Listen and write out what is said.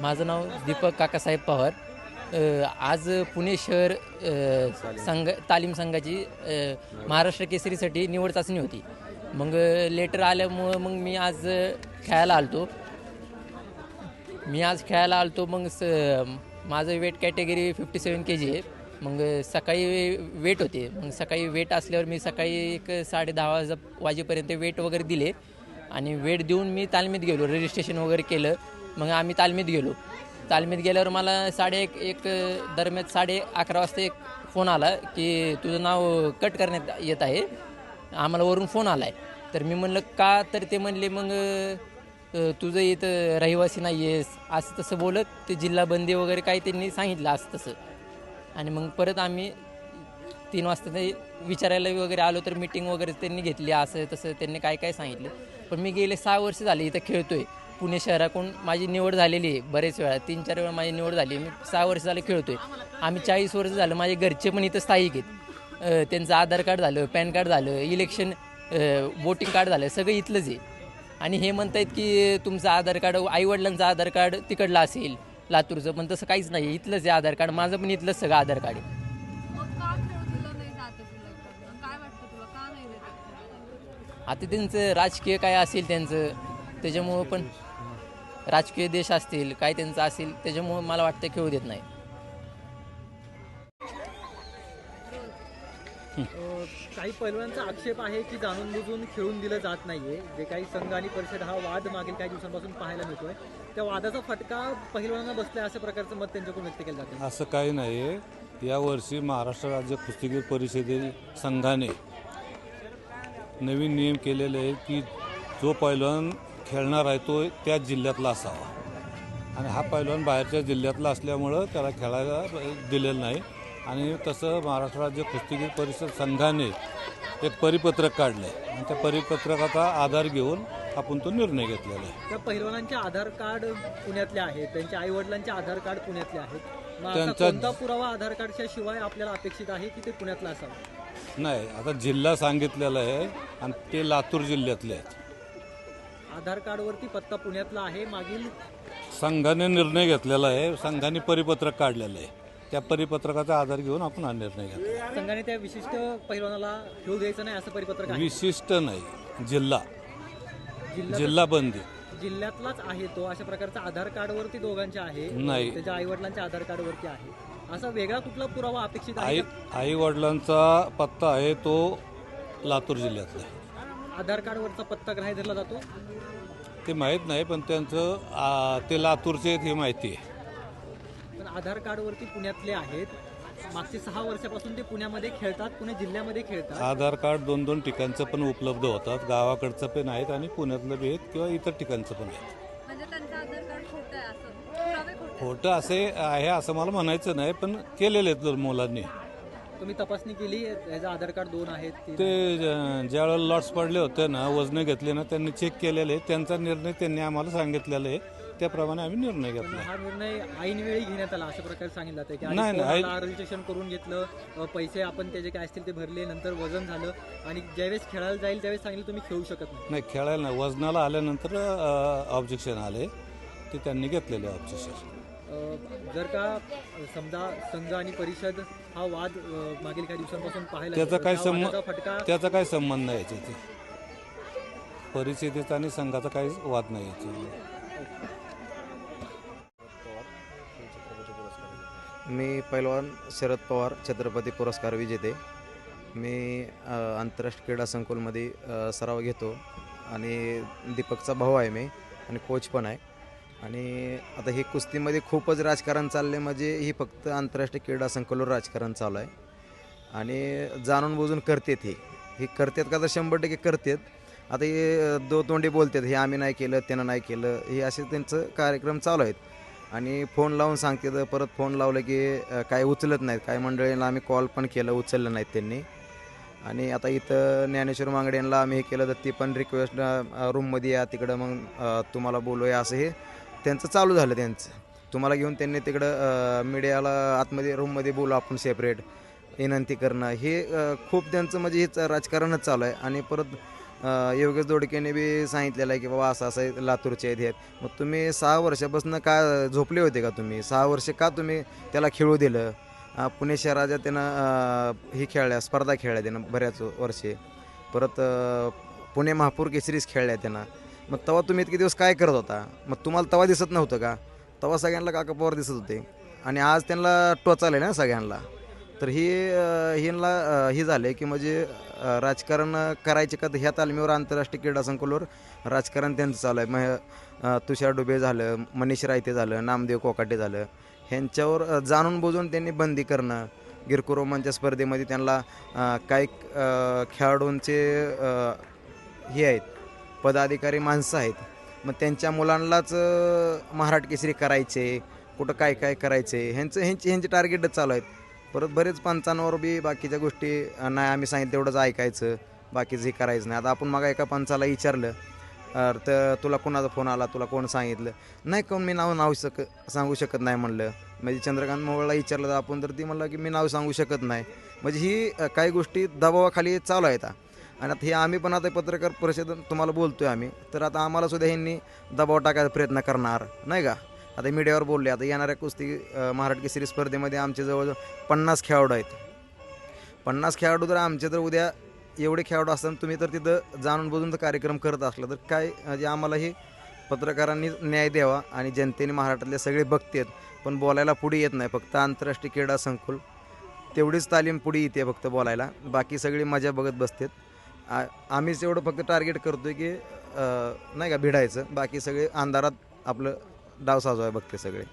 माझं नाव दीपक काकासाहेब पवार. आज पुणे शहर संघ तालीम संघाची महाराष्ट्र केसरीसाठी निवड चाचणी होती. मग लेटर आल्यामुळं मग मी आज खेळायला आलतो. मी आज खेळायला आलतो मग स माझं weight category fifty seven K G आहे. मग सकाळी वेट होते. मग सकाळी वेट असल्यावर मी सकाळी एक साडे दहा वाजा वाजेपर्यंत वेट वगैरे दिले. आणि वेट देऊन मी तालमीत गेलो रजिस्ट्रेशन वगैरे केलं. मग आम्ही तालमीत गेलो. तालमीत गेल्यावर मला साडे एक एक दरम्यान साडे अकरा वाजता एक फोन आला की तुझं नाव कट करण्यात येत आहे. आम्हाला वरून फोन आला आहे तर मी म्हणलं का तर ते म्हणले मग तुझं इथं रहिवासी नाही आहेस असं तसं बोलत ते जिल्हा बंदी वगैरे काही त्यांनी सांगितलं असं तसं. आणि मग परत आम्ही तीन वाजता ते विचारायला वगैरे आलो तर मीटिंग वगैरे त्यांनी घेतली असं तसं त्यांनी काय काय सांगितलं. पण मी गेले सहा वर्ष झाले इथं खेळतोय. पुणे शहराकडून माझी निवड झालेली आहे बरेच वेळा तीन चार वेळा माझी निवड झाली आहे. मी सहा वर्ष झाले खेळतोय. आम्ही चाळीस वर्ष झालं माझे घरचे पण इथं स्थायिक आहेत. त्यांचं आधार कार्ड झालं पॅन कार्ड झालं इलेक्शन वोटिंग कार्ड झालं सगळं इथलंच आहे. आणि हे म्हणतायत की तुमचं आधार कार्ड आईवडिलांचं आधार कार्ड तिकडलं असेल लातूरचं पण तसं काहीच नाही. इथलंच आहे आधार कार्ड माझं पण इथलंच सगळं आधार कार्ड आहे? आता त्यांचं राजकीय काय असेल त्यांचं त्याच्यामुळं पण राजकीय देश असतील काय त्यांचं असेल त्याच्यामुळं मला वाटतं खेळू देत नाही. काही पैलवानांचा आक्षेप आहे की जाणून बुजून खेळून दिलं जात नाहीये. जे काही संघ आणि परिषद हा वाद मागील काही दिवसांपासून पाहायला मिळतोय. त्या वादाचा फटका पहिलवानांना बसलाय अशा प्रकारचं मत त्यांच्याकडून व्यक्त केलं जातं असं काही नाही आहे यावर्षी महाराष्ट्र राज्य कुस्तीगीर परिषदे संघाने नवीन नियम केलेले आहे की जो पैलवान खेळणार आहे तो त्याच जिल्ह्यातला असावा. आणि हा पैलवान बाहेरच्या जिल्ह्यातला असल्यामुळं त्याला खेळायला दिलेलं नाही. आणि तसं महाराष्ट्र राज्य कुस्तीगीर परिषद संघाने एक परिपत्रक काढलं आहे आणि त्या परिपत्रकाचा आधार घेऊन आपण तो निर्णय घेतलेला आहे. त्या पहिलवानांचे आधार कार्ड पुण्यातले आहेत त्यांच्या आई वडिलांचे आधार कार्ड पुण्यातले आहेत. मग त्यांचा- कोणता पुरावा आधार कार्डच्या शिवाय आपल्याला अपेक्षित आहे की ते पुण्यातलं असावं? नाही आता जिल्हा सांगितलेला आहे आणि ते लातूर जिल्ह्यातले आहेत. आधार कार्डवरती पत्ता पुण्यातला आहे मागील संघाने निर्णय घेतलेला आहे संघाने परिपत्रक काढलेलं आहे. त्या परिपत्रकाचा आधार घेऊन आपण हा निर्णय घेतला. संघाने त्या विशिष्ट पहिलवानाला खेळू द्यायचं नाही असं परिपत्रक आहे? विशिष्ट नाही जिल्हा. जिल्हा जिल्हा बंदी. जिल्ह्यातलाच आहे तो अशा प्रकारचा आधार कार्डवरती दोघांचे आहे नाही. त्याच्या आई वडिलांच्या आधार कार्डवरती आहे. असा वेगळा कुठला पुरावा अपेक्षित आई आहे का? आई वडिलांचा पत्ता आहे तो लातूर जिल्ह्यातला आहे. आधार कार्डवरचा पत्ता ग्राह्य धरला जातो? ते माहीत नाही पण त्यांचं आ, ते लातूरचे आहेत हे माहिती आहे. पण आधार कार्डवरती पुण्यातले आहेत. मागचे सहा वर्षापासून ते पुण्यामध्ये खेळतात पुणे जिल्ह्यामध्ये खेळतात. आधार कार्ड दोन दोन ठिकाणचं पण उपलब्ध होतात गावाकडचं पण आहेत आणि पुण्यातलं बी आहेत किंवा इतर ठिकाणचं पण आहेत. म्हणजे त्यांचं आधार कार्ड खोटं आहे असं. पुरावे खोटे आहेत. खोटं असे आहे असं मला म्हणायचं नाही पण केलेले आहेत मुलांनी. तुम्ही तपासणी केली? याचं आधार कार्ड दोन आहेत ते ज्या- ज्यावेळेला लॉट्स पडले होते ना वजन घेतले ना त्यांनी चेक केलेले. त्यांचा निर्णय त्यांनी आम्हाला सांगितलेला आहे. त्याप्रमाणे आम्ही निर्णय पण घेतला. हा निर्णय ऐनवेळी घेण्यात आला अशा प्रकारे सांगितलं जातं की आधी नाही, नाही, रजिस्ट्रेशन करून घेतलं अ, पैसे आपण त्याचे काय असतील ते भरले नंतर वजन झालं. आणि ज्यावेळेस खेळायला जाईल त्यावेळेस सांगितलं तुम्ही खेळू शकत नाही. नाही खेळायला नाही. वजनाला आल्यानंतर ऑब्जेक्शन आले. ते त्यांनी घेतलेले ऑब्जेक्शन जर का समजा संघ आणि परिषद हा वाद मागील काही दिवसांपासून पाहायला त्याचा काय संबंध त्याचा काय संबंध नाही याच्यात. परिस्थितीचा आणि संघाचा काहीच वाद नाही याच्यात. मी पैलवान शरद पवार छत्रपती पुरस्कार विजेते. मी आंतरराष्ट्रीय क्रीडा संकुलमध्ये सराव घेतो. आणि दीपकचा भाऊ आहे मी आणि कोच पण आहे. आणि आता हे कुस्तीमध्ये खूपच राजकारण चालले म्हणजे ही फक्त आंतरराष्ट्रीय क्रीडा संकुलवर राजकारण चालू आहे. आणि जाणून बुजून करतेत हे. हे करतात का तर शंभर टक्के करतात. आता हे दो तोंडी बोलतात हे आम्ही नाही केलं त्यानं नाही केलं हे असे त्यांचं कार्यक्रम चालू आहेत. आणि फोन लावून सांगतात परत फोन लावलं की काय उचलत नाहीत काही मंडळींना आम्ही कॉल पण केलं उचललं नाहीत त्यांनी. आणि आता इथं ज्ञानेश्वर मांगड्यांना आम्ही हे केलं तर ती पण रिक्वेस्ट रूममध्ये या तिकडं मग तुम्हाला बोलूया असं हे. त्यांचं चालू झालं त्यांचं. तुम्हाला घेऊन त्यांनी तिकडं मीडियाला आतमध्ये रूममध्ये बोलू आपण सेपरेट विनंती करणं. हे खूप त्यांचं म्हणजे हेच राजकारणच चालू आहे. आणि परत योगेश दोडकेने बी सांगितलेलं आहे की बाबा असं असं आहे, लातूरचे आहेत हे. आहेत. मग तुम्ही सहा वर्षापासून का झोपले होते का तुम्ही? सहा वर्ष का तुम्ही त्याला खेळू दिलं? पुणे शहराच्या त्यानं ही खेळल्या स्पर्धा खेळल्या त्यानं बऱ्याच वर्षे. परत पुणे महापूर केसरीज खेळल्या त्यांना. मग तेव्हा तुम्ही इतके दिवस काय करत होता? मग तुम्हाला तेव्हा दिसत नव्हतं का? तेव्हा सगळ्यांना काका पवार दिसत होते. आणि आज त्यांना टोचाले ना सगळ्यांना. तर ही ह्यांना हे झाले की म्हणजे राजकारण करायचे का? तर ह्या तालमीवर आंतरराष्ट्रीय क्रीडा संकुलवर राजकारण त्यांचं चालू आहे. मग तुषार डुबे झालं मनीष रायते झालं नामदेव कोकाटे झालं. ह्यांच्यावर जाणून बुजून त्यांनी बंदी करणं. गिरकू रोमांच्या स्पर्धेमध्ये त्यांना काही खेळाडूंचे हे आहेत. पदाधिकारी माणसं आहेत. मग त्यांच्या मुलांनाच महाराट केसरी करायचे कुठं काय काय करायचे ह्यांचं ह्यांची ह्यांचे टार्गेटच चालू आहेत. परत बरेच पंचांवर बी बाकीच्या गोष्टी नाही आम्ही सांगितलं तेवढंच ऐकायचं बाकीचं हे करायचं नाही. आता आपण मग एका पंचाला विचारलं तर तुला कोणाचा फोन आला तुला कोण सांगितलं? नाही कोण मी नाव नाव शक सांगू शकत नाही म्हणलं. म्हणजे चंद्रकांत मोहळला विचारलं तर आपण तर ती म्हणलं की मी नाव सांगू शकत नाही. म्हणजे ही काही गोष्टी दबावाखाली चालू आहेत. आणि आता हे आम्ही पण आता पत्रकार परिषद तुम्हाला बोलतो आहे आम्ही. तर आता आम्हाला सुद्धा ह्यांनी दबाव टाकायचा प्रयत्न करणार नाही का? आता मीडियावर बोलले आता येणाऱ्या कुस्ती महाराष्ट्र केसरी स्पर्धेमध्ये आमचे जवळजवळ पन्नास खेळाडू आहेत. पन्नास खेळाडू जर आमचे तर उद्या एवढे खेळाडू असताना तुम्ही तर तिथं जाणून बुजून कार्यक्रम करत असला तर काय म्हणजे आम्हालाही पत्रकारांनी न्याय द्यावा आणि जनतेने महाराष्ट्रातले सगळे बघतेत पण बोलायला पुढे येत नाही फक्त आंतरराष्ट्रीय क्रीडा संकुल. तेवढीच तालीम पुढे येते फक्त बोलायला. बाकी सगळी मजा बघत बसतात. आ- आम्हीच एवढं फक्त टार्गेट करतोय की नाही का भिडायचं. बाकी सगळे अंधारात आपलं डाव साजवाय बघते सगळे.